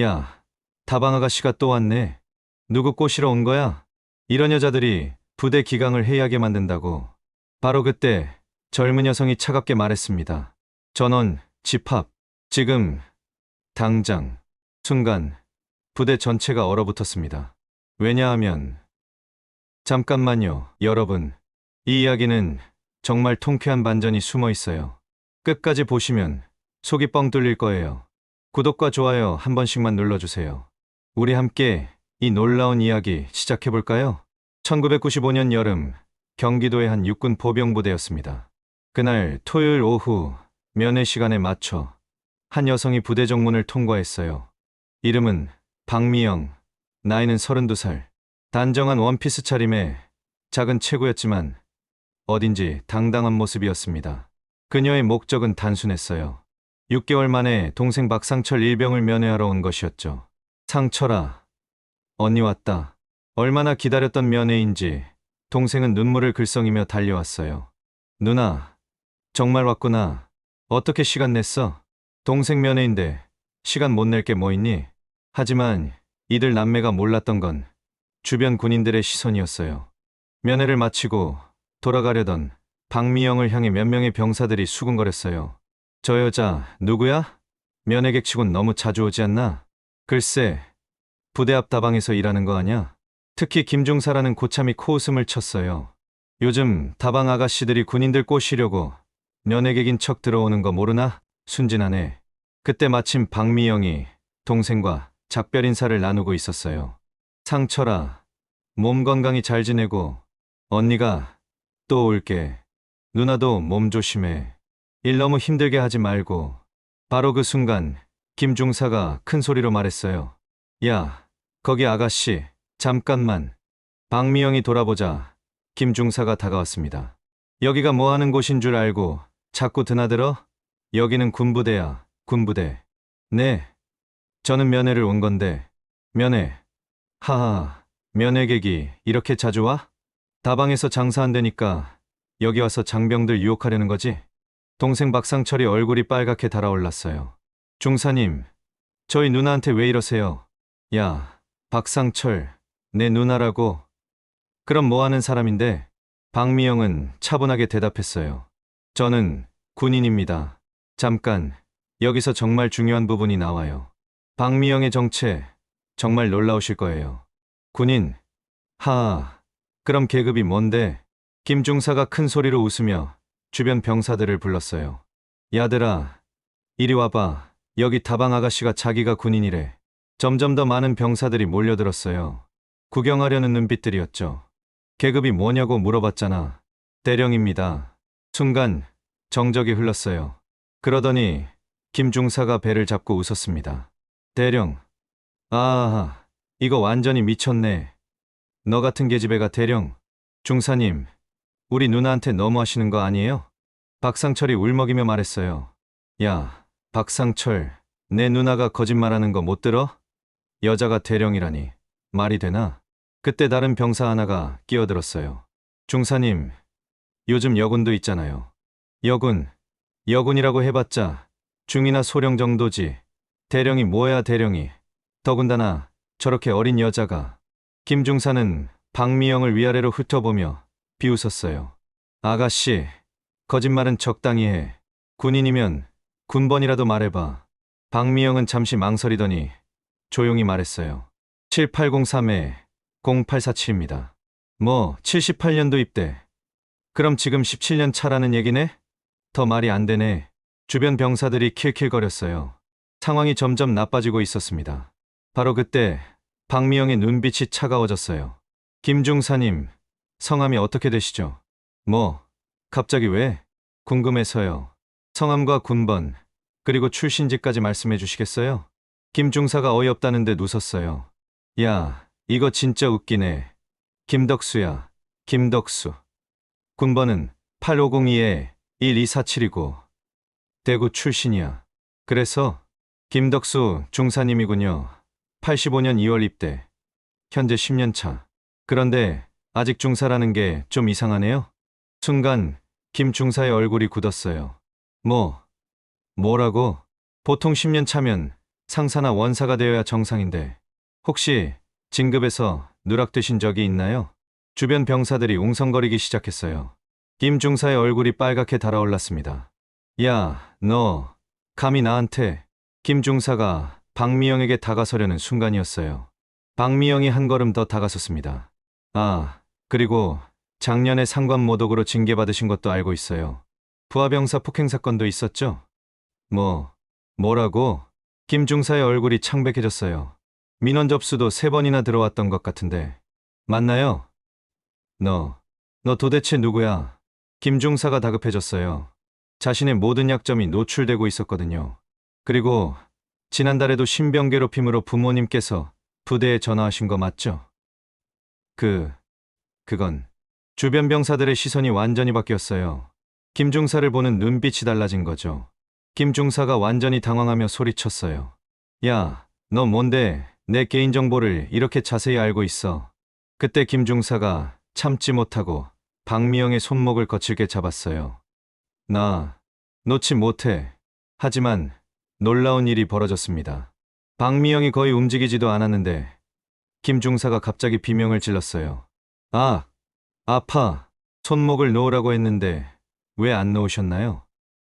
야, 다방 아가씨가 또 왔네. 누구 꼬시러 온 거야? 이런 여자들이 부대 기강을 해이하게 만든다고. 바로 그때 젊은 여성이 차갑게 말했습니다. 전원, 집합, 지금, 당장, 순간, 부대 전체가 얼어붙었습니다. 왜냐하면, 잠깐만요, 여러분. 이 이야기는 정말 통쾌한 반전이 숨어 있어요. 끝까지 보시면 속이 뻥 뚫릴 거예요. 구독과 좋아요 한 번씩만 눌러주세요. 우리 함께 이 놀라운 이야기 시작해볼까요? 1995년 여름, 경기도의 한 육군 보병부대였습니다. 그날 토요일 오후 면회 시간에 맞춰 한 여성이 부대 정문을 통과했어요. 이름은 박미영, 나이는 32살, 단정한 원피스 차림에 작은 체구였지만 어딘지 당당한 모습이었습니다. 그녀의 목적은 단순했어요. 6개월 만에 동생 박상철 일병을 면회하러 온 것이었죠. 상철아, 언니 왔다. 얼마나 기다렸던 면회인지 동생은 눈물을 글썽이며 달려왔어요. 누나, 정말 왔구나. 어떻게 시간 냈어? 동생 면회인데 시간 못 낼 게 뭐 있니? 하지만 이들 남매가 몰랐던 건 주변 군인들의 시선이었어요. 면회를 마치고 돌아가려던 박미영을 향해 몇 명의 병사들이 수군거렸어요. 저 여자 누구야? 면회객 치곤 너무 자주 오지 않나? 글쎄, 부대 앞 다방에서 일하는 거 아냐? 특히 김중사라는 고참이 코웃음을 쳤어요. 요즘 다방 아가씨들이 군인들 꼬시려고 면회객인 척 들어오는 거 모르나? 순진하네. 그때 마침 박미영이 동생과 작별 인사를 나누고 있었어요. 상철아, 몸 건강히 잘 지내고 언니가 또 올게. 누나도 몸 조심해. 일 너무 힘들게 하지 말고. 바로 그 순간 김중사가 큰 소리로 말했어요. 야, 거기 아가씨, 잠깐만. 박미영이 돌아보자 김중사가 다가왔습니다. 여기가 뭐 하는 곳인 줄 알고 자꾸 드나들어? 여기는 군부대야, 군부대. 네. 저는 면회를 온 건데. 면회. 하하, 면회객이 이렇게 자주 와? 다방에서 장사 안 되니까 여기 와서 장병들 유혹하려는 거지? 동생 박상철이 얼굴이 빨갛게 달아올랐어요. 중사님, 저희 누나한테 왜 이러세요? 야, 박상철, 내 누나라고. 그럼 뭐 하는 사람인데? 박미영은 차분하게 대답했어요. 저는 군인입니다. 잠깐, 여기서 정말 중요한 부분이 나와요. 박미영의 정체, 정말 놀라우실 거예요. 군인, 하, 그럼 계급이 뭔데? 김중사가 큰 소리로 웃으며 주변 병사들을 불렀어요. 야들아, 이리 와봐. 여기 다방 아가씨가 자기가 군인이래. 점점 더 많은 병사들이 몰려들었어요. 구경하려는 눈빛들이었죠. 계급이 뭐냐고 물어봤잖아. 대령입니다. 순간 정적이 흘렀어요. 그러더니 김중사가 배를 잡고 웃었습니다. 대령. 아, 이거 완전히 미쳤네. 너 같은 계집애가 대령. 중사님, 우리 누나한테 너무 하시는 거 아니에요? 박상철이 울먹이며 말했어요. 야, 박상철, 내 누나가 거짓말하는 거 못 들어? 여자가 대령이라니. 말이 되나? 그때 다른 병사 하나가 끼어들었어요. 중사님, 요즘 여군도 있잖아요. 여군, 여군이라고 해봤자 중이나 소령 정도지. 대령이 뭐야 대령이. 더군다나 저렇게 어린 여자가. 김중사는 박미영을 위아래로 훑어보며 비웃었어요. 아가씨, 거짓말은 적당히 해. 군인이면 군번이라도 말해봐. 박미영은 잠시 망설이더니 조용히 말했어요. 7803에 0847입니다. 뭐 78년도 입대. 그럼 지금 17년 차라는 얘기네? 더 말이 안 되네. 주변 병사들이 킬킬거렸어요. 상황이 점점 나빠지고 있었습니다. 바로 그때 박미영의 눈빛이 차가워졌어요. 김중사님, 성함이 어떻게 되시죠? 뭐, 갑자기 왜? 궁금해서요. 성함과 군번, 그리고 출신지까지 말씀해 주시겠어요? 김중사가 어이없다는 듯 웃었어요. 야, 이거 진짜 웃기네. 김덕수야, 김덕수. 군번은 8502에 1247이고, 대구 출신이야. 그래서, 김덕수 중사님이군요. 85년 2월 입대. 현재 10년 차. 그런데 아직 중사라는 게 좀 이상하네요. 순간 김 중사의 얼굴이 굳었어요. 뭐, 뭐라고? 보통 10년 차면 상사나 원사가 되어야 정상인데 혹시 진급에서 누락되신 적이 있나요? 주변 병사들이 웅성거리기 시작했어요. 김 중사의 얼굴이 빨갛게 달아올랐습니다. 야, 너 감히 나한테 김 중사가 박미영에게 다가서려는 순간이었어요. 박미영이 한 걸음 더 다가섰습니다. 아, 그리고 작년에 상관 모독으로 징계받으신 것도 알고 있어요. 부하병사 폭행 사건도 있었죠? 뭐, 뭐라고? 김 중사의 얼굴이 창백해졌어요. 민원 접수도 세 번이나 들어왔던 것 같은데. 맞나요? 너, 너 도대체 누구야? 김 중사가 다급해졌어요. 자신의 모든 약점이 노출되고 있었거든요. 그리고 지난달에도 신병 괴롭힘으로 부모님께서 부대에 전화하신 거 맞죠? 그, 그건 주변 병사들의 시선이 완전히 바뀌었어요. 김 중사를 보는 눈빛이 달라진 거죠. 김 중사가 완전히 당황하며 소리쳤어요. 야, 너 뭔데 내 개인정보를 이렇게 자세히 알고 있어? 그때 김 중사가 참지 못하고 박미영의 손목을 거칠게 잡았어요. 나 놓지 못해. 하지만 놀라운 일이 벌어졌습니다. 박미영이 거의 움직이지도 않았는데 김 중사가 갑자기 비명을 질렀어요. 아, 아파. 손목을 놓으라고 했는데 왜 안 놓으셨나요?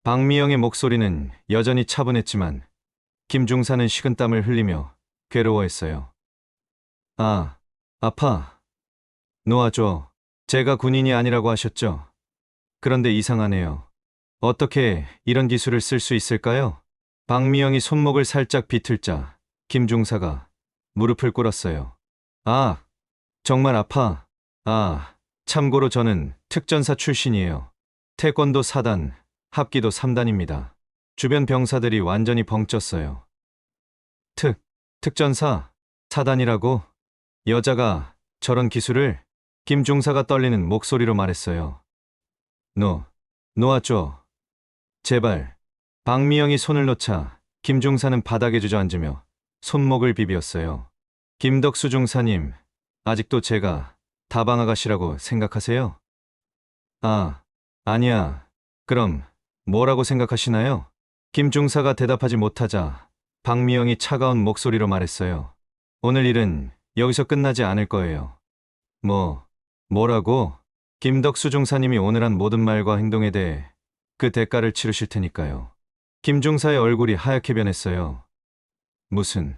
박미영의 목소리는 여전히 차분했지만 김 중사는 식은땀을 흘리며 괴로워했어요. 아, 아파. 놓아줘. 제가 군인이 아니라고 하셨죠? 그런데 이상하네요. 어떻게 이런 기술을 쓸 수 있을까요? 박미영이 손목을 살짝 비틀자 김 중사가 무릎을 꿇었어요. 아, 정말 아파. 아, 참고로 저는 특전사 출신이에요. 태권도 4단, 합기도 3단입니다. 주변 병사들이 완전히 벙쪘어요. 특, 특전사, 4단이라고? 여자가 저런 기술을? 김 중사가 떨리는 목소리로 말했어요. 노, 놓아줘. 제발. 박미영이 손을 놓자 김 중사는 바닥에 주저앉으며 손목을 비비었어요. 김덕수 중사님, 아직도 제가 다방 아가씨라고 생각하세요? 아, 아니야. 그럼 뭐라고 생각하시나요? 김 중사가 대답하지 못하자 박미영이 차가운 목소리로 말했어요. 오늘 일은 여기서 끝나지 않을 거예요. 뭐, 뭐라고? 김덕수 중사님이 오늘 한 모든 말과 행동에 대해 그 대가를 치르실 테니까요. 김 중사의 얼굴이 하얗게 변했어요. 무슨,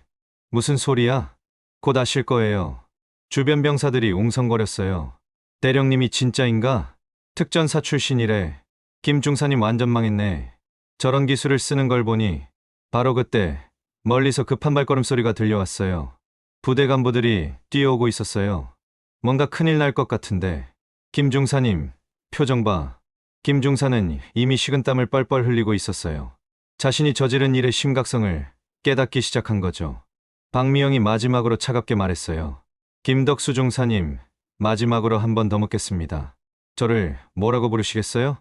무슨 소리야? 곧 아실 거예요. 주변 병사들이 웅성거렸어요. 대령님이 진짜인가? 특전사 출신이래. 김 중사님 완전 망했네. 저런 기술을 쓰는 걸 보니 바로 그때 멀리서 급한 발걸음 소리가 들려왔어요. 부대 간부들이 뛰어오고 있었어요. 뭔가 큰일 날 것 같은데. 김 중사님, 표정 봐. 김 중사는 이미 식은땀을 뻘뻘 흘리고 있었어요. 자신이 저지른 일의 심각성을 깨닫기 시작한 거죠. 박미영이 마지막으로 차갑게 말했어요. 김덕수 중사님, 마지막으로 한 번 더 묻겠습니다. 저를 뭐라고 부르시겠어요?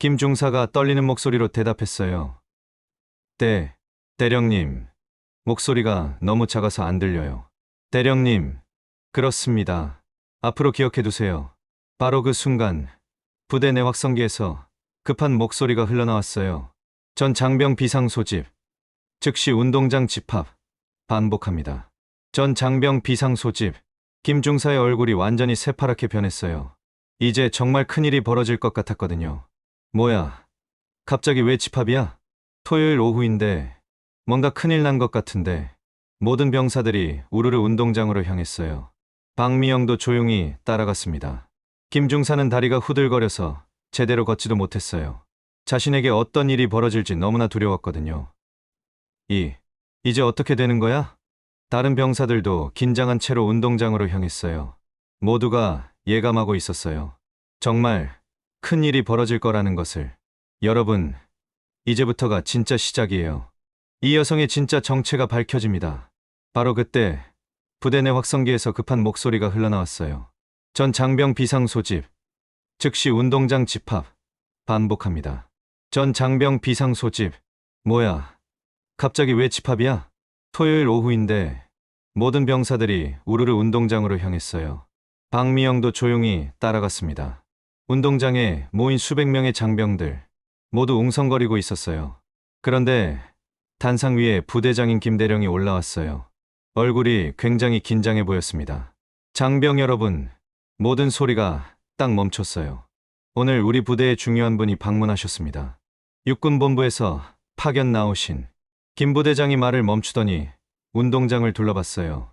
김 중사가 떨리는 목소리로 대답했어요. 네, 대령님. 목소리가 너무 작아서 안 들려요. 대령님, 그렇습니다. 앞으로 기억해 두세요. 바로 그 순간, 부대 내 확성기에서 급한 목소리가 흘러나왔어요. 전 장병 비상 소집, 즉시 운동장 집합, 반복합니다. 전 장병 비상 소집, 김 중사의 얼굴이 완전히 새파랗게 변했어요. 이제 정말 큰일이 벌어질 것 같았거든요. 뭐야, 갑자기 왜 집합이야? 토요일 오후인데 뭔가 큰일 난 것 같은데 모든 병사들이 우르르 운동장으로 향했어요. 박미영도 조용히 따라갔습니다. 김중사는 다리가 후들거려서 제대로 걷지도 못했어요. 자신에게 어떤 일이 벌어질지 너무나 두려웠거든요. 이, 이제 어떻게 되는 거야? 다른 병사들도 긴장한 채로 운동장으로 향했어요. 모두가 예감하고 있었어요. 정말 큰 일이 벌어질 거라는 것을. 여러분, 이제부터가 진짜 시작이에요. 이 여성의 진짜 정체가 밝혀집니다. 바로 그때 부대 내 확성기에서 급한 목소리가 흘러나왔어요. 전 장병 비상 소집, 즉시 운동장 집합, 반복합니다. 전 장병 비상 소집, 뭐야, 갑자기 왜 집합이야? 토요일 오후인데 모든 병사들이 우르르 운동장으로 향했어요. 박미영도 조용히 따라갔습니다. 운동장에 모인 수백 명의 장병들 모두 웅성거리고 있었어요. 그런데 단상 위에 부대장인 김대령이 올라왔어요. 얼굴이 굉장히 긴장해 보였습니다. 장병 여러분, 모든 소리가 딱 멈췄어요. 오늘 우리 부대에 중요한 분이 방문하셨습니다. 육군본부에서 파견 나오신 김 부대장이 말을 멈추더니 운동장을 둘러봤어요.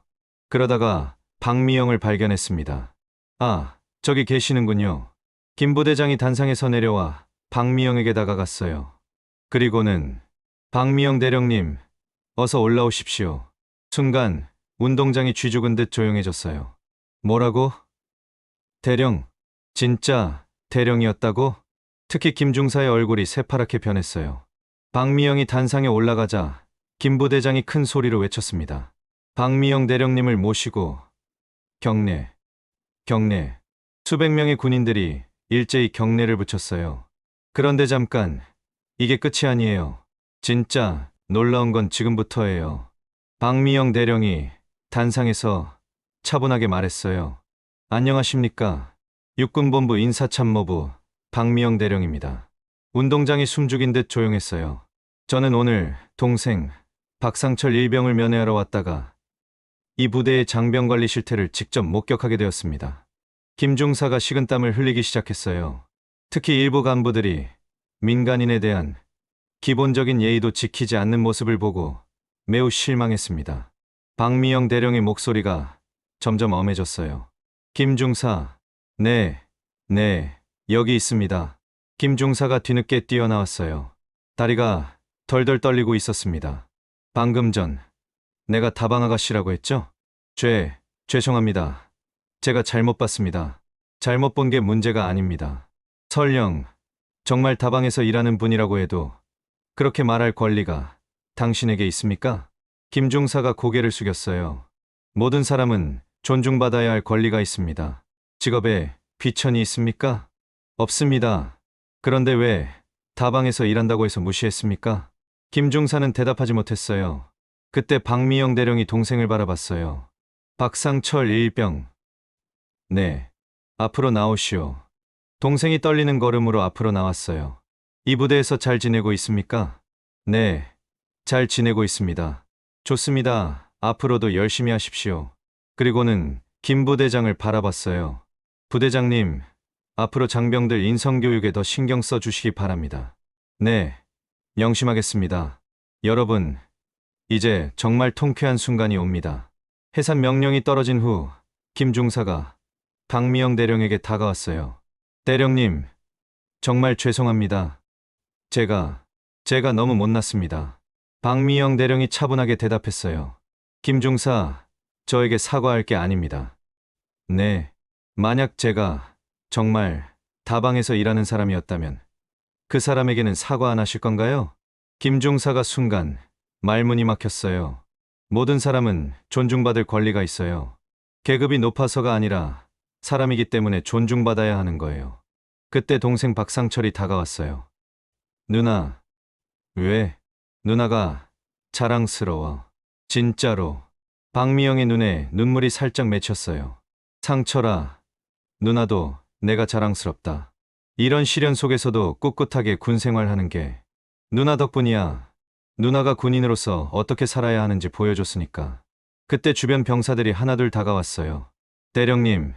그러다가 박미영을 발견했습니다. 아, 저기 계시는군요. 김 부대장이 단상에서 내려와 박미영에게 다가갔어요. 그리고는 박미영 대령님, 어서 올라오십시오. 순간 운동장이 쥐죽은 듯 조용해졌어요. 뭐라고? 대령, 진짜 대령이었다고? 특히 김중사의 얼굴이 새파랗게 변했어요. 박미영이 단상에 올라가자 김 부대장이 큰 소리로 외쳤습니다. 박미영 대령님을 모시고 경례, 경례. 수백 명의 군인들이 일제히 경례를 붙였어요. 그런데 잠깐, 이게 끝이 아니에요. 진짜 놀라운 건 지금부터예요. 박미영 대령이 단상에서 차분하게 말했어요. 안녕하십니까. 육군본부 인사참모부 박미영 대령입니다. 운동장이 숨죽인 듯 조용했어요. 저는 오늘 동생 박상철 일병을 면회하러 왔다가 이 부대의 장병 관리 실태를 직접 목격하게 되었습니다. 김중사가 식은땀을 흘리기 시작했어요. 특히 일부 간부들이 민간인에 대한 기본적인 예의도 지키지 않는 모습을 보고 매우 실망했습니다. 박미영 대령의 목소리가 점점 엄해졌어요. 김중사, 네, 네, 여기 있습니다. 김중사가 뒤늦게 뛰어나왔어요. 다리가 덜덜 떨리고 있었습니다. 방금 전 내가 다방 아가씨라고 했죠? 죄, 죄송합니다. 제가 잘못 봤습니다. 잘못 본 게 문제가 아닙니다. 설령 정말 다방에서 일하는 분이라고 해도 그렇게 말할 권리가 당신에게 있습니까? 김중사가 고개를 숙였어요. 모든 사람은 존중받아야 할 권리가 있습니다. 직업에 비천이 있습니까? 없습니다. 그런데 왜 다방에서 일한다고 해서 무시했습니까? 김중사는 대답하지 못했어요. 그때 박미영 대령이 동생을 바라봤어요. 박상철 일병. 네. 앞으로 나오시오. 동생이 떨리는 걸음으로 앞으로 나왔어요. 이 부대에서 잘 지내고 있습니까? 네. 잘 지내고 있습니다. 좋습니다. 앞으로도 열심히 하십시오. 그리고는 김 부대장을 바라봤어요. 부대장님, 앞으로 장병들 인성교육에 더 신경 써 주시기 바랍니다. 네. 명심하겠습니다. 여러분, 이제 정말 통쾌한 순간이 옵니다. 해산 명령이 떨어진 후 김중사가 박미영 대령에게 다가왔어요. 대령님, 정말 죄송합니다. 제가, 제가 너무 못났습니다. 박미영 대령이 차분하게 대답했어요. 김중사, 저에게 사과할 게 아닙니다. 네, 만약 제가 정말 다방에서 일하는 사람이었다면 그 사람에게는 사과 안 하실 건가요? 김중사가 순간 말문이 막혔어요. 모든 사람은 존중받을 권리가 있어요. 계급이 높아서가 아니라 사람이기 때문에 존중받아야 하는 거예요. 그때 동생 박상철이 다가왔어요. 누나, 왜? 누나가 자랑스러워. 진짜로. 박미영의 눈에 눈물이 살짝 맺혔어요. 상철아, 누나도 내가 자랑스럽다. 이런 시련 속에서도 꿋꿋하게 군 생활하는 게 누나 덕분이야. 누나가 군인으로서 어떻게 살아야 하는지 보여줬으니까. 그때 주변 병사들이 하나둘 다가왔어요. 대령님,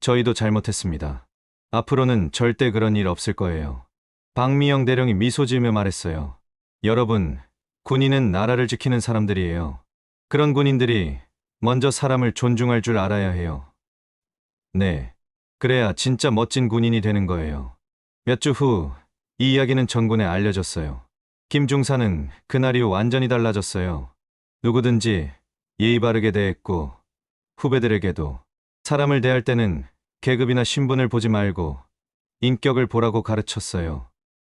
저희도 잘못했습니다. 앞으로는 절대 그런 일 없을 거예요. 박미영 대령이 미소 지으며 말했어요. 여러분, 군인은 나라를 지키는 사람들이에요. 그런 군인들이 먼저 사람을 존중할 줄 알아야 해요. 네. 그래야 진짜 멋진 군인이 되는 거예요. 몇 주 후 이 이야기는 전군에 알려졌어요. 김중사는 그날 이후 완전히 달라졌어요. 누구든지 예의 바르게 대했고 후배들에게도 사람을 대할 때는 계급이나 신분을 보지 말고 인격을 보라고 가르쳤어요.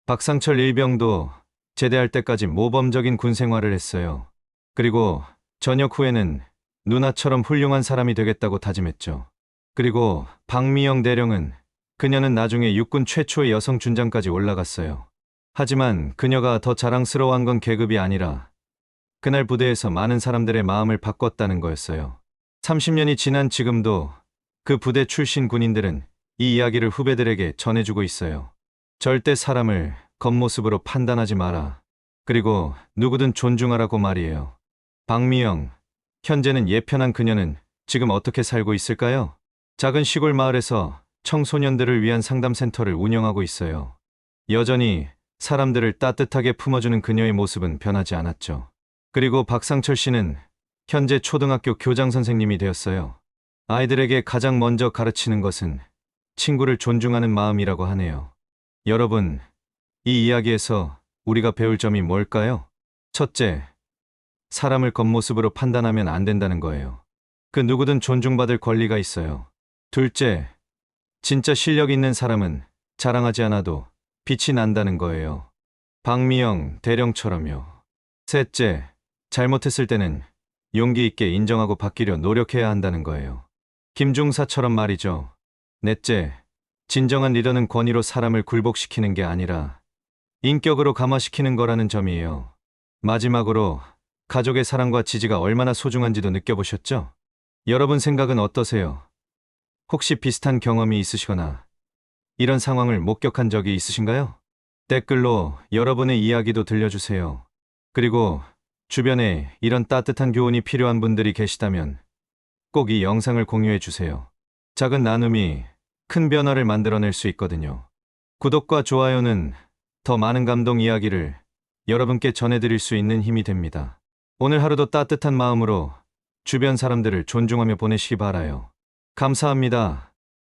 박상철 일병도 제대할 때까지 모범적인 군 생활을 했어요. 그리고 전역 후에는 누나처럼 훌륭한 사람이 되겠다고 다짐했죠. 그리고 박미영 대령은 그녀는 나중에 육군 최초의 여성 준장까지 올라갔어요. 하지만 그녀가 더 자랑스러워한 건 계급이 아니라 그날 부대에서 많은 사람들의 마음을 바꿨다는 거였어요. 30년이 지난 지금도 그 부대 출신 군인들은 이 이야기를 후배들에게 전해주고 있어요. 절대 사람을 겉모습으로 판단하지 마라. 그리고 누구든 존중하라고 말이에요. 박미영, 현재는 예편한 그녀는 지금 어떻게 살고 있을까요? 작은 시골 마을에서 청소년들을 위한 상담센터를 운영하고 있어요. 여전히 사람들을 따뜻하게 품어주는 그녀의 모습은 변하지 않았죠. 그리고 박상철 씨는 현재 초등학교 교장 선생님이 되었어요. 아이들에게 가장 먼저 가르치는 것은 친구를 존중하는 마음이라고 하네요. 여러분, 이 이야기에서 우리가 배울 점이 뭘까요? 첫째, 사람을 겉모습으로 판단하면 안 된다는 거예요. 그 누구든 존중받을 권리가 있어요. 둘째, 진짜 실력 있는 사람은 자랑하지 않아도 빛이 난다는 거예요. 박미영, 대령처럼요. 셋째, 잘못했을 때는 용기 있게 인정하고 바뀌려 노력해야 한다는 거예요. 김중사처럼 말이죠. 넷째, 진정한 리더는 권위로 사람을 굴복시키는 게 아니라 인격으로 감화시키는 거라는 점이에요. 마지막으로 가족의 사랑과 지지가 얼마나 소중한지도 느껴보셨죠? 여러분 생각은 어떠세요? 혹시 비슷한 경험이 있으시거나 이런 상황을 목격한 적이 있으신가요? 댓글로 여러분의 이야기도 들려주세요. 그리고 주변에 이런 따뜻한 교훈이 필요한 분들이 계시다면 꼭 이 영상을 공유해 주세요. 작은 나눔이 큰 변화를 만들어낼 수 있거든요. 구독과 좋아요는 더 많은 감동 이야기를 여러분께 전해드릴 수 있는 힘이 됩니다. 오늘 하루도 따뜻한 마음으로 주변 사람들을 존중하며 보내시기 바라요. 감사합니다.